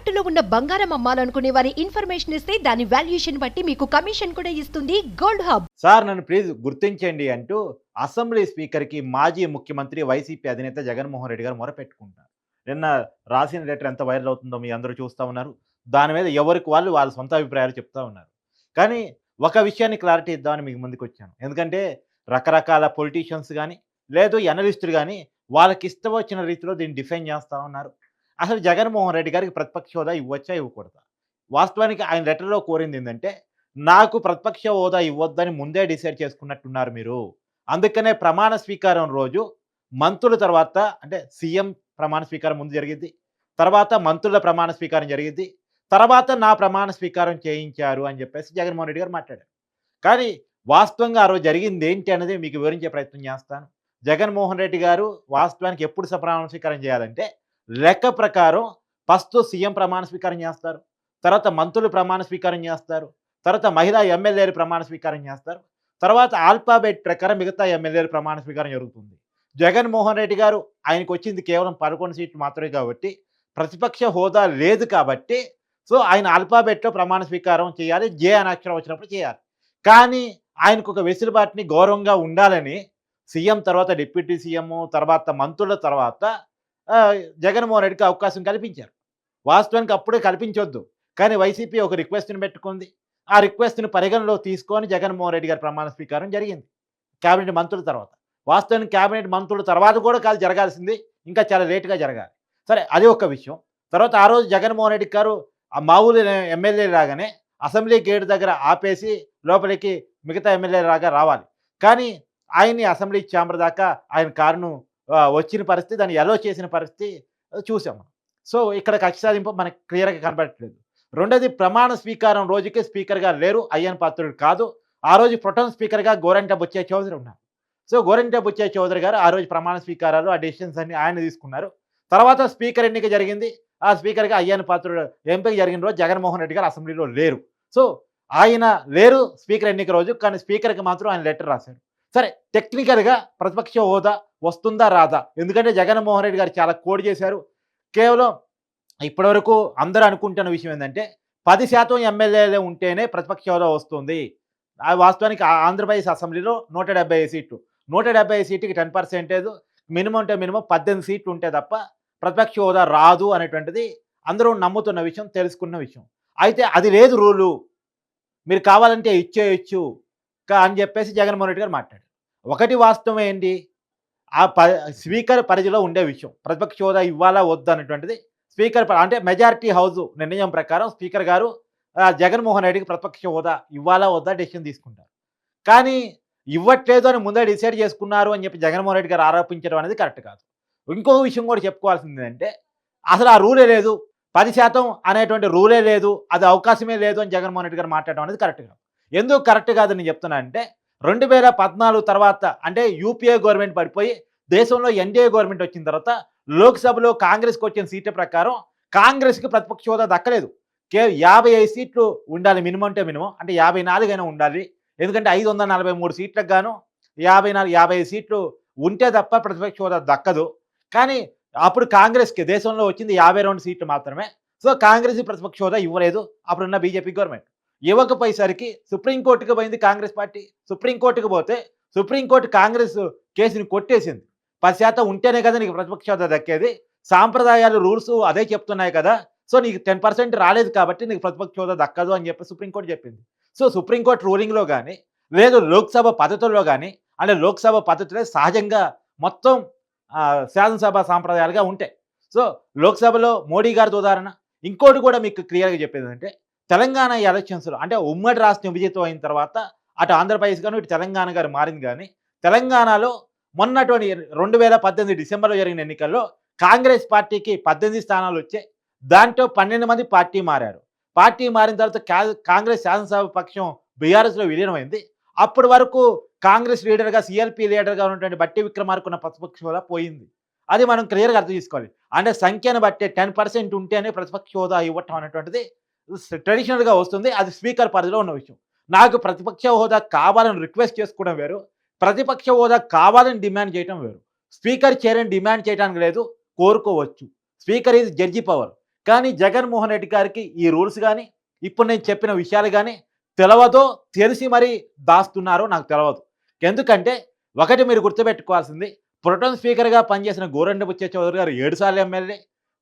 తాకట్టులో ఉన్న బంగారం అమ్మాలనుకునే వారి ఇన్ఫర్మేషన్ ఇస్తే దాని వాల్యుయేషన్ బట్టి మీకు కమిషన్ కూడా ఇస్తుంది గోల్డ్ హబ్. సార్ నన్ను ప్లీజ్ గుర్తించండి అంటూ అసెంబ్లీ స్పీకర్కి మాజీ ముఖ్యమంత్రి వైసీపీ అధినేత జగన్మోహన్ రెడ్డి గారు మొరపెట్టుకుంటారు నిన్న రాసిన లెటర్ ఎంత వైరల్ అవుతుందో మీ అందరూ చూస్తూ ఉన్నారు. దాని మీద ఎవరికి వాళ్ళు వాళ్ళ సొంత అభిప్రాయాలు చెప్తా ఉన్నారు. కానీ ఒక విషయాన్ని క్లారిటీ ఇద్దామని మీకు ముందుకు వచ్చాను ఎందుకంటే రకరకాల పొలిటీషియన్స్ కానీ లేదు ఎనలిస్టులు కానీ వాళ్ళకి ఇష్టం వచ్చిన రీతిలో దీన్ని డిఫైన్ చేస్తూ ఉన్నారు. అసలు జగన్మోహన్ రెడ్డి గారికి ప్రతిపక్ష హోదా ఇవ్వచ్చా ఇవ్వకూడదా? వాస్తవానికి ఆయన లెటర్లో కోరింది ఏంటంటే నాకు ప్రతిపక్ష హోదా ఇవ్వద్దని ముందే డిసైడ్ చేసుకున్నట్టున్నారు మీరు. అందుకనే ప్రమాణ స్వీకారం రోజు మంత్రుల తర్వాత అంటే సీఎం ప్రమాణ స్వీకారం ముందు జరిగింది తర్వాత మంత్రుల ప్రమాణ స్వీకారం జరిగింది తర్వాత నా ప్రమాణ స్వీకారం చేయించారు అని చెప్పేసి జగన్మోహన్ రెడ్డి గారు మాట్లాడారు. కానీ వాస్తవంగా ఆ రోజు జరిగింది ఏంటి అనేది మీకు వివరించే ప్రయత్నం చేస్తాను. జగన్మోహన్ రెడ్డి గారు వాస్తవానికి ఎప్పుడు స- ప్రమాణ స్వీకారం చేయాలంటే లెక్క ప్రకారం ఫస్ట్ సీఎం ప్రమాణ స్వీకారం చేస్తారు తర్వాత మంత్రులు ప్రమాణ స్వీకారం చేస్తారు తర్వాత మహిళా ఎమ్మెల్యేలు ప్రమాణ స్వీకారం చేస్తారు తర్వాత ఆల్ఫాబెట్ ప్రకారం మిగతా ఎమ్మెల్యేలు ప్రమాణ స్వీకారం జరుగుతుంది. జగన్మోహన్ రెడ్డి గారు ఆయనకు వచ్చింది కేవలం పదకొండు సీట్లు మాత్రమే కాబట్టి ప్రతిపక్ష హోదా లేదు కాబట్టి సో ఆయన ఆల్ఫాబెట్లో ప్రమాణ స్వీకారం చేయాలి జే అనే అక్షరం వచ్చినప్పుడు చేయాలి. కానీ ఆయనకు ఒక వెసులుబాటుని గౌరవంగా ఉండాలని సీఎం తర్వాత డిప్యూటీ సీఎం తర్వాత మంత్రుల తర్వాత జగన్మోహన్ రెడ్డికి అవకాశం కల్పించారు. వాస్తవానికి అప్పుడే కల్పించొద్దు. కానీ వైసీపీ ఒక రిక్వెస్ట్ని పెట్టుకుంది. ఆ రిక్వెస్ట్ని పరిగణలో తీసుకొని జగన్మోహన్ రెడ్డి గారి ప్రమాణ స్వీకారం జరిగింది. కేబినెట్ మంత్రుల తర్వాత. వాస్తవానికి కేబినెట్ మంత్రుల తర్వాత కూడా కాదు జరగాల్సింది. ఇంకా చాలా లేటుగా జరగాలి. సరే అది ఒక విషయం. తర్వాత ఆ రోజు జగన్మోహన్ రెడ్డి గారు ఆ మామూలు ఎమ్మెల్యే లాగానే అసెంబ్లీ గేట్ దగ్గర ఆపేసి లోపలికి మిగతా ఎమ్మెల్యే లాగా రావాలి. కానీ ఆయన్ని అసెంబ్లీ ఛాంబర్ దాకా ఆయన కారును వచ్చిన పరిస్థితి దాన్ని ఎలో చేసిన పరిస్థితి చూసాము చూసాం మనం. సో ఇక్కడ కక్ష సాధింపు మనకు క్లియర్గా కనబడట్లేదు. రెండోది ప్రమాణ స్వీకారం రోజుకే స్పీకర్గా లేరు అయ్యన్ పాత్రుడు కాదు. ఆ రోజు ప్రొటోన్ స్పీకర్గా గోరంట బుచ్చే చౌదరి ఉన్నారు. సో గోరంట బుచ్చే చౌదరి గారు ఆ రోజు ప్రమాణ స్వీకారాలు ఆ డెసిషన్స్ అన్ని ఆయన తీసుకున్నారు. తర్వాత స్పీకర్ ఎన్నిక జరిగింది. ఆ స్పీకర్గా అయ్యన్ పాత్రుడు ఎంపిక జరిగిన రోజు జగన్మోహన్ రెడ్డి గారు అసెంబ్లీలో లేరు. సో ఆయన లేరు స్పీకర్ ఎన్నిక రోజు కానీ స్పీకర్కి మాత్రం ఆయన లెటర్ రాశారు. సరే టెక్నికల్గా ప్రతిపక్ష హోదా వస్తుందా రాదా? ఎందుకంటే జగన్మోహన్ రెడ్డి గారు చాలా కోడ్ చేశారు. కేవలం ఇప్పటివరకు అందరూ అనుకుంటున్న విషయం ఏంటంటే పది శాతం ఎమ్మెల్యేలే ఉంటేనే ప్రతిపక్ష హోదా వస్తుంది. ఆ వాస్తవానికి ఆంధ్రప్రదేశ్ అసెంబ్లీలో నూట డెబ్బై సీట్లు. నూట డెబ్బై సీటుకి టెన్ పర్సెంటేజ్ మినిమం అంటే మినిమం పద్దెనిమిది సీట్లు ఉంటే తప్ప ప్రతిపక్ష హోదా రాదు అనేటువంటిది అందరూ నమ్ముతున్న విషయం తెలుసుకున్న విషయం. అయితే అది లేదు రూలు. మీరు కావాలంటే ఇచ్చేయచ్చు కా- అని చెప్పేసి జగన్మోహన్ రెడ్డి గారు మాట్లాడారు. ఒకటి వాస్తవం ఏంటి? ఆ ప స్పీకర్ పరిధిలో ఉండే విషయం. ప్రతిపక్ష హోదా ఇవ్వాలా వద్దు అనేటువంటిది స్పీకర్ ప- అంటే మెజారిటీ హౌస్ నిర్ణయం ప్రకారం స్పీకర్ గారు జగన్మోహన్ రెడ్డికి ప్రతిపక్ష హోదా ఇవ్వాలా వద్దా డెసిషన్ తీసుకుంటారు. కానీ ఇవ్వట్లేదు అని ముందే డిసైడ్ చేసుకున్నారు అని చెప్పి జగన్మోహన్ రెడ్డి గారు ఆరోపించడం అనేది కరెక్ట్ కాదు. ఇంకో విషయం కూడా చెప్పుకోవాల్సింది ఏంటంటే అసలు ఆ రూలే లేదు. పది శాతం అనేటువంటి రూలే లేదు. అది అవకాశమే లేదు అని జగన్మోహన్ రెడ్డి గారు మాట్లాడడం అనేది కరెక్ట్ కాదు. ఎందుకు కరెక్ట్ కాదని నేను చెప్తున్నా అంటే రెండు వేల పద్నాలుగు తర్వాత అంటే యూపీఏ గవర్నమెంట్ పడిపోయి దేశంలో ఎన్డీఏ గవర్నమెంట్ వచ్చిన తర్వాత లోక్సభలో కాంగ్రెస్కి వచ్చిన సీట్ల ప్రకారం కాంగ్రెస్కి ప్రతిపక్ష హోదా దక్కలేదు. కేవలం యాభై ఐదు సీట్లు ఉండాలి మినిమం అంటే మినిమం అంటే యాభై నాలుగైనా ఉండాలి. ఎందుకంటే ఐదు వందల నలభై మూడు సీట్లకు గాను యాభై నాలుగు యాభై ఐదు సీట్లు ఉంటే తప్ప ప్రతిపక్ష హోదా దక్కదు. కానీ అప్పుడు కాంగ్రెస్కి దేశంలో వచ్చింది యాభై రెండు సీట్లు మాత్రమే. సో కాంగ్రెస్ ప్రతిపక్ష హోదా ఇవ్వలేదు అప్పుడున్న బీజేపీ గవర్నమెంట్. ఇవ్వకపోయేసరికి సుప్రీంకోర్టుకు పోయింది కాంగ్రెస్ పార్టీ. సుప్రీంకోర్టుకు పోతే సుప్రీంకోర్టు కాంగ్రెస్ కేసుని కొట్టేసింది. పది శాతం ఉంటేనే కదా నీకు ప్రతిపక్ష దక్కేది. సాంప్రదాయాలు రూల్స్ అదే చెప్తున్నాయి కదా. సో నీకు టెన్ పర్సెంట్ రాలేదు కాబట్టి నీకు ప్రతిపక్ష హోదా దక్కదు అని చెప్పి సుప్రీంకోర్టు చెప్పింది. సో సుప్రీంకోర్టు రూలింగ్లో కానీ లేదు లోక్సభ పద్ధతుల్లో కానీ అంటే లోక్సభ పద్ధతులే సహజంగా మొత్తం శాసనసభ సాంప్రదాయాలుగా ఉంటాయి. సో లోక్సభలో మోడీ గారితో ఉదాహరణ. ఇంకోటి కూడా మీకు క్లియర్గా చెప్పేది అంటే తెలంగాణ ఎలక్షన్స్లో అంటే ఉమ్మడి రాష్ట్రం విజయత్వం అయిన తర్వాత అటు ఆంధ్రప్రదేశ్ గాను ఇటు తెలంగాణ గారు మారింది కానీ తెలంగాణలో మొన్నటువంటి రెండు వేల పద్దెనిమిది డిసెంబర్లో జరిగిన ఎన్నికల్లో కాంగ్రెస్ పార్టీకి పద్దెనిమిది స్థానాలు వచ్చాయి. దాంట్లో పన్నెండు మంది పార్టీ మారారు. పార్టీ మారిన తర్వాత కాంగ్రెస్ శాసనసభ పక్షం బీఆర్ఎస్లో విలీనమైంది. అప్పటి వరకు కాంగ్రెస్ లీడర్గా సిఎల్పి లీడర్గా ఉన్నటువంటి బట్టి విక్రమార్కున్న ప్రతిపక్ష హోదా పోయింది. అది మనం క్లియర్గా అర్థం చేసుకోవాలి. అంటే సంఖ్యను బట్టి టెన్ పర్సెంట్ ఉంటేనే ప్రతిపక్ష హోదా ఇవ్వటం అనేటువంటిది ట్రెడిషనల్గా వస్తుంది. అది స్పీకర్ పరిధిలో ఉన్న విషయం. నాకు ప్రతిపక్ష హోదా కావాలని రిక్వెస్ట్ చేసుకోవడం వేరు. ప్రతిపక్ష హోదా కావాలని డిమాండ్ చేయడం వేరు. స్పీకర్ చేరని డిమాండ్ చేయడానికి లేదు కోరుకోవచ్చు. Speaker is judge power. కానీ జగన్మోహన్ రెడ్డి గారికి ఈ రూల్స్ కానీ ఇప్పుడు నేను చెప్పిన విషయాలు కానీ తెలవదో తెలిసి మరీ దాస్తున్నారో నాకు తెలవదు. ఎందుకంటే ఒకటి మీరు గుర్తుపెట్టుకోవాల్సింది ప్రొటోన్ స్పీకర్గా పనిచేసిన గోరండ బుచ్చే చౌదరి గారు ఏడుసార్లు ఎమ్మెల్యే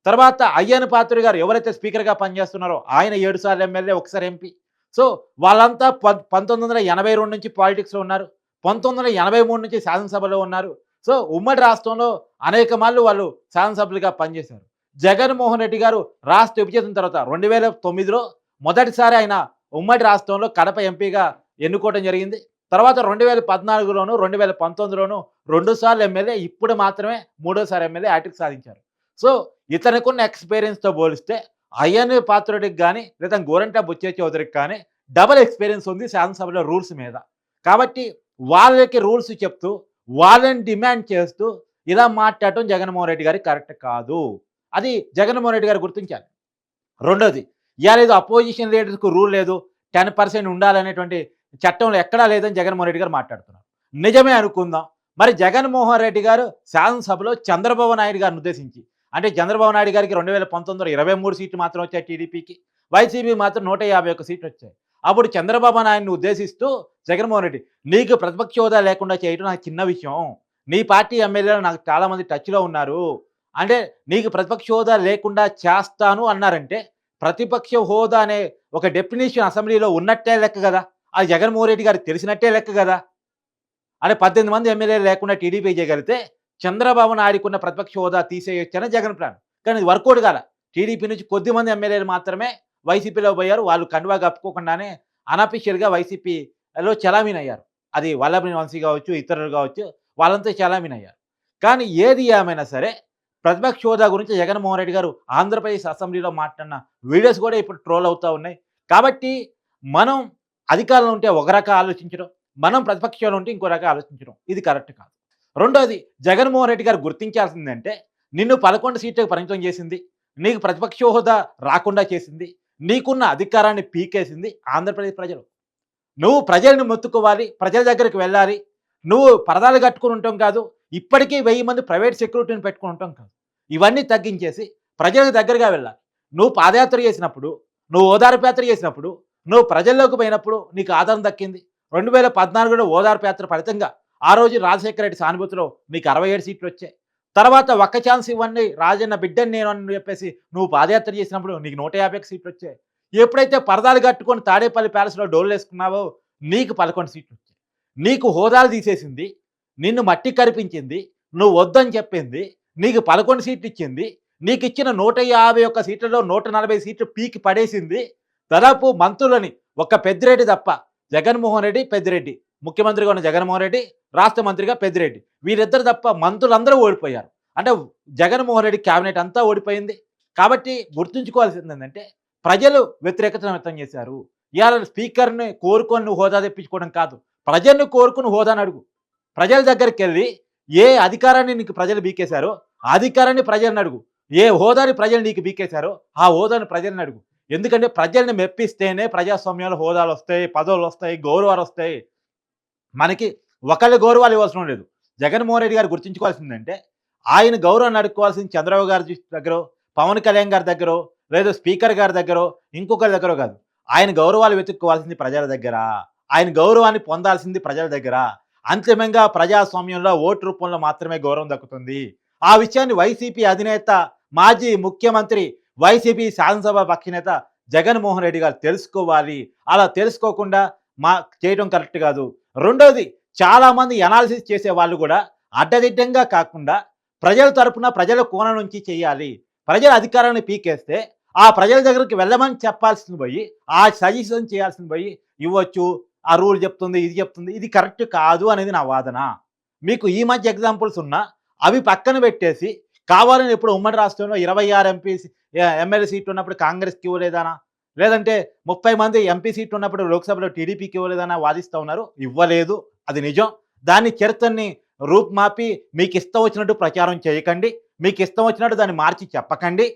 తర్వాత అయ్యన్ పాత్రి గారు ఎవరైతే స్పీకర్గా పనిచేస్తున్నారో ఆయన ఏడు సార్లు ఎమ్మెల్యే ఒకసారి ఎంపీ. సో వాళ్ళంతా ప- పంతొమ్మిది వందల ఎనభై రెండు నుంచి పాలిటిక్స్లో ఉన్నారు. పంతొమ్మిది వందల ఎనభై మూడు నుంచి శాసనసభలో ఉన్నారు. సో ఉమ్మడి రాష్ట్రంలో అనేక మార్లు వాళ్ళు శాసనసభ్యులుగా పనిచేశారు. జగన్మోహన్ రెడ్డి గారు రాష్ట్ర విభజన తర్వాత రెండు వేల తొమ్మిదిలో మొదటిసారి ఆయన ఉమ్మడి రాష్ట్రంలో కడప ఎంపీగా ఎన్నుకోవడం జరిగింది. తర్వాత రెండు వేల పద్నాలుగులోను రెండు వేల పంతొమ్మిదిలోను రెండు సార్లు ఎమ్మెల్యే ఇప్పుడు మాత్రమే మూడోసారి ఎమ్మెల్యే హ్యాట్రిక్ సాధించారు. సో ఇతనికున్న ఎక్స్పీరియన్స్తో పోలిస్తే అయ్యన్ పాత్రుడికి కానీ లేదా గోరంట బుచ్చే చౌదరికి కానీ డబల్ ఎక్స్పీరియన్స్ ఉంది శాసనసభలో రూల్స్ మీద. కాబట్టి వాళ్ళకి రూల్స్ చెప్తూ వాళ్ళని డిమాండ్ చేస్తూ ఇలా మాట్లాడటం జగన్మోహన్ రెడ్డి గారికి కరెక్ట్ కాదు. అది జగన్మోహన్ రెడ్డి గారు గుర్తించాలి. రెండోది ఇవాళ ఏదో అపోజిషన్ లీడర్స్కు రూల్ లేదు టెన్ పర్సెంట్ ఉండాలనేటువంటి చట్టంలో ఎక్కడా లేదని జగన్మోహన్ రెడ్డి గారు మాట్లాడుతున్నారు. నిజమే అనుకుందాం. మరి జగన్మోహన్ రెడ్డి గారు శాసనసభలో చంద్రబాబు నాయుడు గారిని ఉద్దేశించి అంటే చంద్రబాబు నాయుడు గారికి రెండు వేల పంతొమ్మిదిలో ఇరవై మూడు సీట్లు మాత్రం వచ్చాయి టీడీపీకి. వైసీపీ మాత్రం నూట యాభై ఒక్క సీట్లు వచ్చాయి. అప్పుడు చంద్రబాబు నాయుడిని ఉద్దేశిస్తూ జగన్మోహన్ రెడ్డి నీకు ప్రతిపక్ష హోదా లేకుండా చేయడం నాకు చిన్న విషయం. నీ పార్టీ ఎమ్మెల్యేలు నాకు చాలామంది టచ్లో ఉన్నారు. అంటే నీకు ప్రతిపక్ష హోదా లేకుండా చేస్తాను అన్నారంటే ప్రతిపక్ష హోదా అనే ఒక డెఫినేషన్ అసెంబ్లీలో ఉన్నట్టే లెక్క కదా. అది జగన్మోహన్ రెడ్డి గారికి తెలిసినట్టే లెక్క కదా. అంటే పద్దెనిమిది మంది ఎమ్మెల్యేలు లేకుండా టీడీపీ చేయగలిగితే చంద్రబాబు నాయుడుకున్న ప్రతిపక్ష హోదా తీసేయొచ్చని జగన్ ప్లాన్. కానీ ఇది వర్కౌట్ కాల. టీడీపీ నుంచి కొద్ది మంది ఎమ్మెల్యేలు మాత్రమే వైసీపీలో పోయారు. వాళ్ళు కండువా కప్పుకోకుండానే అనఫిషియల్గా వైసీపీలో చలామీన్ అయ్యారు అది వల్లభని వంశీ కావచ్చు ఇతరులు కావచ్చు వాళ్ళంతా చలామీన్ అయ్యారు కానీ ఏది ఏమైనా సరే ప్రతిపక్ష హోదా గురించి జగన్మోహన్ రెడ్డి గారు ఆంధ్రప్రదేశ్ అసెంబ్లీలో మాట్లాడిన వీడియోస్ కూడా ఇప్పుడు ట్రోల్ అవుతూ ఉన్నాయి. కాబట్టి మనం అధికారంలో ఉంటే ఒక రకం ఆలోచించడం మనం ప్రతిపక్షంలో ఉంటే ఇంకో రకం ఆలోచించడం. ఇది కరెక్ట్ కాదు. రెండోది జగన్మోహన్ రెడ్డి గారు గుర్తించాల్సిందంటే నిన్ను పదకొండు సీట్లకు పరిమితం చేసింది నీకు ప్రతిపక్ష హోదా రాకుండా చేసింది నీకున్న అధికారాన్ని పీకేసింది ఆంధ్రప్రదేశ్ ప్రజలు. నువ్వు ప్రజల్ని మొత్తుకోవాలి ప్రజల దగ్గరికి వెళ్ళాలి నువ్వు పరదాలు కట్టుకుని ఉంటాం కాదు ఇప్పటికీ వెయ్యి మంది ప్రైవేట్ సెక్యూరిటీని పెట్టుకుని ఉంటాం కాదు. ఇవన్నీ తగ్గించేసి ప్రజలకు దగ్గరగా వెళ్ళాలి. నువ్వు పాదయాత్ర చేసినప్పుడు నువ్వు ఓదార్పు యాత్ర చేసినప్పుడు నువ్వు ప్రజల్లోకి పోయినప్పుడు నీకు ఆదరణ దక్కింది. రెండు వేల పద్నాలుగులో ఓదార్పు యాత్ర ఫలితంగా ఆ రోజు రాజశేఖర రెడ్డి సానుభూతిలో నీకు అరవై ఏడు సీట్లు వచ్చాయి. తర్వాత ఒక్క ఛాన్స్ ఇవ్వండి రాజన్న బిడ్డని నేను అని చెప్పేసి నువ్వు పాదయాత్ర చేసినప్పుడు నీకు నూట యాభై సీట్లు వచ్చాయి. ఎప్పుడైతే పరదాలు కట్టుకొని తాడేపల్లి ప్యాలెస్లో డోర్లు వేసుకున్నావో నీకు పదకొండు సీట్లు వచ్చాయి. నీకు హోదాలు తీసేసింది నిన్ను మట్టి కరిపించింది నువ్వు వద్దని చెప్పింది నీకు పదకొండు సీట్లు ఇచ్చింది నీకు ఇచ్చిన నూట యాభై ఒక్క సీట్లలో నూట నలభై సీట్లు పీకి పడేసింది. దాదాపు మంత్రులని ఒక్క పెద్దిరెడ్డి తప్ప జగన్మోహన్ రెడ్డి పెద్దిరెడ్డి. ముఖ్యమంత్రిగా ఉన్న జగన్మోహన్ రెడ్డి రాష్ట్ర మంత్రిగా పెద్దిరెడ్డి. వీరిద్దరు తప్ప మంత్రులందరూ ఓడిపోయారు. అంటే జగన్మోహన్ రెడ్డి క్యాబినెట్ అంతా ఓడిపోయింది. కాబట్టి గుర్తుంచుకోవాల్సింది ఏంటంటే ప్రజలు వ్యతిరేకతను వ్యక్తం చేశారు. ఇవాళ స్పీకర్ని కోరుకొని హోదా తెప్పించుకోవడం కాదు. ప్రజల్ని కోరుకుని హోదాని అడుగు. ప్రజల దగ్గరికి వెళ్ళి ఏ అధికారాన్ని నీకు ప్రజలు బీకేశారో ఆ అధికారాన్ని ప్రజలను అడుగు. ఏ హోదాని ప్రజలు నీకు బీకేశారో ఆ హోదాని ప్రజలను అడుగు. ఎందుకంటే ప్రజల్ని మెప్పిస్తేనే ప్రజాస్వామ్యాలు హోదాలు వస్తాయి పదవులు వస్తాయి గౌరవాలు వస్తాయి. మనకి ఒకళ్ళ గౌరవాలు ఇవ్వాల్సిన లేదు. జగన్మోహన్ రెడ్డి గారు గుర్తుంచుకోవాల్సిందంటే ఆయన గౌరవాన్ని అడుక్కోవాల్సింది చంద్రబాబు గారి దగ్గర పవన్ కళ్యాణ్ గారి దగ్గర లేదా స్పీకర్ గారి దగ్గర ఇంకొకరి దగ్గర కాదు. ఆయన గౌరవాలు వెతుక్కోవాల్సింది ప్రజల దగ్గర. ఆయన గౌరవాన్ని పొందాల్సింది ప్రజల దగ్గర. అంతిమంగా ప్రజాస్వామ్యంలో ఓటు రూపంలో మాత్రమే గౌరవం దక్కుతుంది. ఆ విషయాన్ని వైసీపీ అధినేత మాజీ ముఖ్యమంత్రి వైసీపీ శాసనసభ పక్షనేత జగన్మోహన్ రెడ్డి గారు తెలుసుకోవాలి. అలా తెలుసుకోకుండా మా చేయడం కరెక్ట్ కాదు. రెండోది చాలామంది ఎనాలిసిస్ అనాలిసిస్ చేసే వాళ్ళు కూడా అడ్డదిడ్డంగా కాకుండా ప్రజల తరపున ప్రజల కోణ నుంచి చేయాలి. ప్రజల అధికారాన్ని పీకేస్తే ఆ ప్రజల దగ్గరికి వెళ్ళమని చెప్పాల్సింది పోయి ఆ సజెషన్ చేయాల్సింది పోయి ఇవ్వచ్చు ఆ రూల్ చెప్తుంది ఇది చెప్తుంది ఇది కరెక్ట్ కాదు అనేది నా వాదన. మీకు ఈ మధ్య ఎగ్జాంపుల్స్ ఉన్నా అవి పక్కన పెట్టేసి కావాలని ఇప్పుడు ఉమ్మడి రాష్ట్రంలో ఇరవై ఆరు ఎంపీ ఎమ్మెల్యే సీట్లు ఉన్నప్పుడు కాంగ్రెస్కి ఇవ్వలేదానా? లేదంటే ముప్పై మంది ఎంపీ సీట్లు ఉన్నప్పుడు లోక్సభలో టీడీపీకి ఇవ్వలేదని వాదిస్తూ ఉన్నారు. ఇవ్వలేదు. అది నిజం. దాన్ని చరిత్రని రూపుమాపి మీకు ఇష్టం వచ్చినట్టు ప్రచారం చేయకండి. మీకు ఇష్టం వచ్చినట్టు దాన్ని మార్చి చెప్పకండి.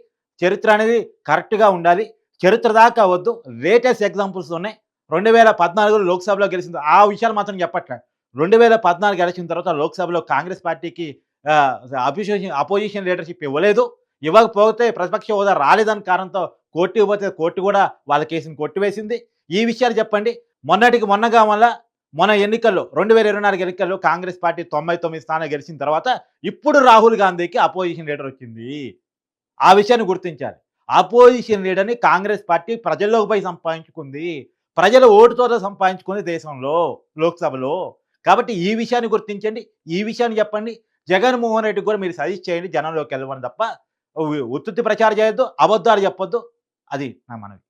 చరిత్ర అనేది కరెక్ట్గా ఉండాలి. చరిత్ర దాకా వద్దు. లేటెస్ట్ ఎగ్జాంపుల్స్ ఉన్నాయి రెండు వేల పద్నాలుగులో లోక్సభలో గెలిచింది. ఆ విషయాలు మాత్రం చెప్పట్లేదు రెండు వేల పద్నాలుగు గెలిచిన తర్వాత లోక్సభలో కాంగ్రెస్ పార్టీకి అపోజిషన్ అపోజిషన్ లీడర్షిప్ ఇవ్వలేదు. ఇవ్వకపోతే ప్రతిపక్ష హోదా రాలేదని కారణంతో కోర్టు ఇవ్వకపోతే కోర్టు కూడా వాళ్ళ కేసుని కొట్టివేసింది ఈ విషయాలు చెప్పండి. మొన్నటికి మొన్నగా వల్ల మొన్న ఎన్నికల్లో రెండు వేల ఇరవై నాలుగు ఎన్నికల్లో కాంగ్రెస్ పార్టీ తొంభై తొమ్మిది స్థానాలు గెలిచిన తర్వాత ఇప్పుడు రాహుల్ గాంధీకి అపోజిషన్ లీడర్ వచ్చింది. ఆ విషయాన్ని గుర్తించాలి. అపోజిషన్ లీడర్ని కాంగ్రెస్ పార్టీ ప్రజల్లోకి పోయి సంపాదించుకుంది. ప్రజల ఓటుతో సంపాదించుకుంది దేశంలో లోక్సభలో. కాబట్టి ఈ విషయాన్ని గుర్తించండి. ఈ విషయాన్ని చెప్పండి. జగన్మోహన్ రెడ్డి కూడా మీరు సజెస్ట్ చేయండి. జనంలోకి వెళ్ళమని తప్ప ఉ- ఉత్తుత్తి ప్రచారం చేయొద్దు అబద్ధాలు చెప్పొద్దు. అది నా మనవి.